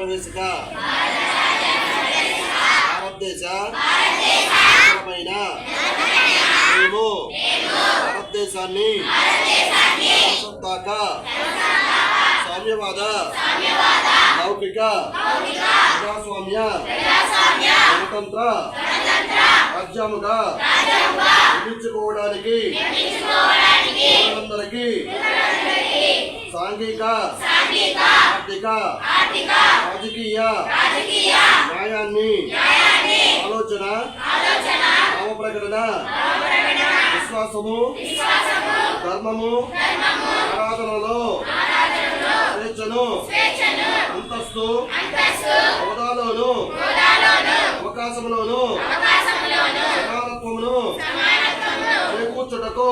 ప్రవేశిక భారతదేశ? మేము భారతదేశాన్ని సత్తాక సామ్యవాద? లౌకిక? ప్రజాస్వామ్య? గణతంత్ర? రాజ్యముగా? నిర్మించుకోవడానికి? అందరికీ సాంఘిక ఆర్థిక రాజకీయ న్యాయాన్ని ఆలోచన భావ ప్రకటన విశ్వాసము ధర్మము ఆరాధనలో స్వేచ్ఛను అంతస్తు హోదాలోను అవకాశంలోను సమానత్వమును చేకూర్చుటకు